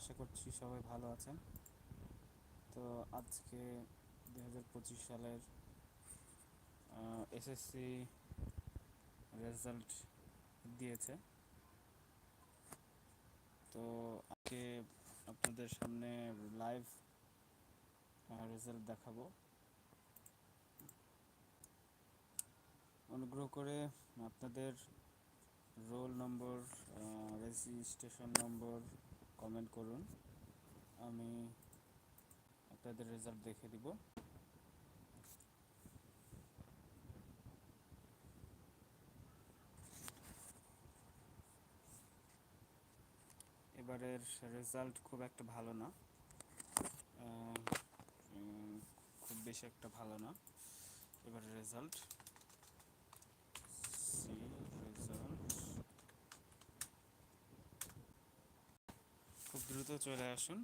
আশা করছি সবাই ভালো আছেন। তো আজকে দু হাজার পঁচিশ সালের এসএসসি রেজাল্ট দিয়েছে। তো আজকে আপনাদের সামনে লাইভ রেজাল্ট দেখাবো। অনুগ্রহ করে আপনাদের roll number registration number comment করুন। আমি আপনাদের রেজাল্ট দেখে দিব। এবারের রেজাল্ট খুব একটা ভালো না। খুব বেশি একটা ভালো না। এবারের রেজাল্ট সি রেজাল্ট খুব দ্রুত চলে আসুন।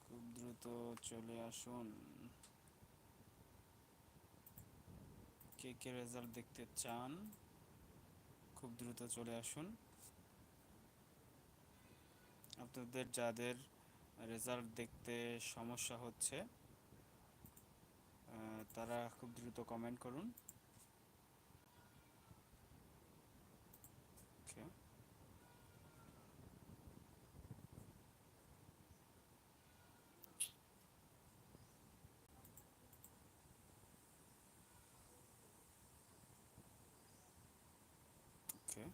খুব দ্রুত চলে আসুন। কে কে রেজাল্ট দেখতে চান? খুব দ্রুত চলে আসুন। আপনাদের যাদের রেজাল্ট দেখতে সমস্যা হচ্ছে তারা খুব দ্রুত কমেন্ট করুন। 이렇게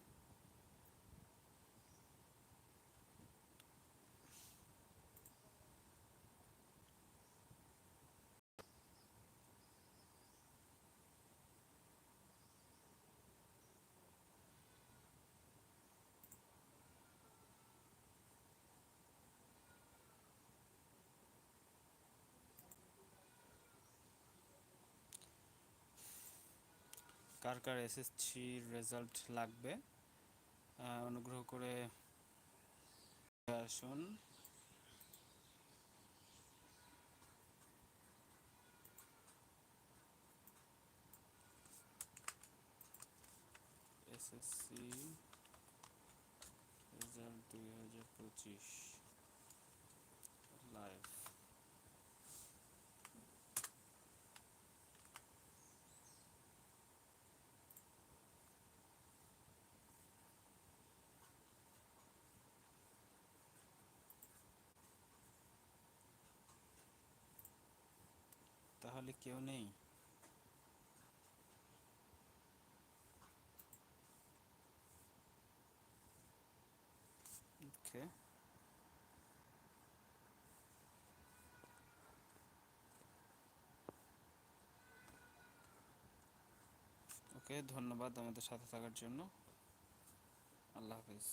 কার কার এসএসসির রেজাল্ট লাগবে অনুগ্রহ করে আসুন। এসএসসি রেজাল্ট দুই হাজার পঁচিশ লাইভ তাহলে কেউ নেই। ওকে ধন্যবাদ আমাদের সাথে থাকার জন্য। আল্লাহ হাফিজ।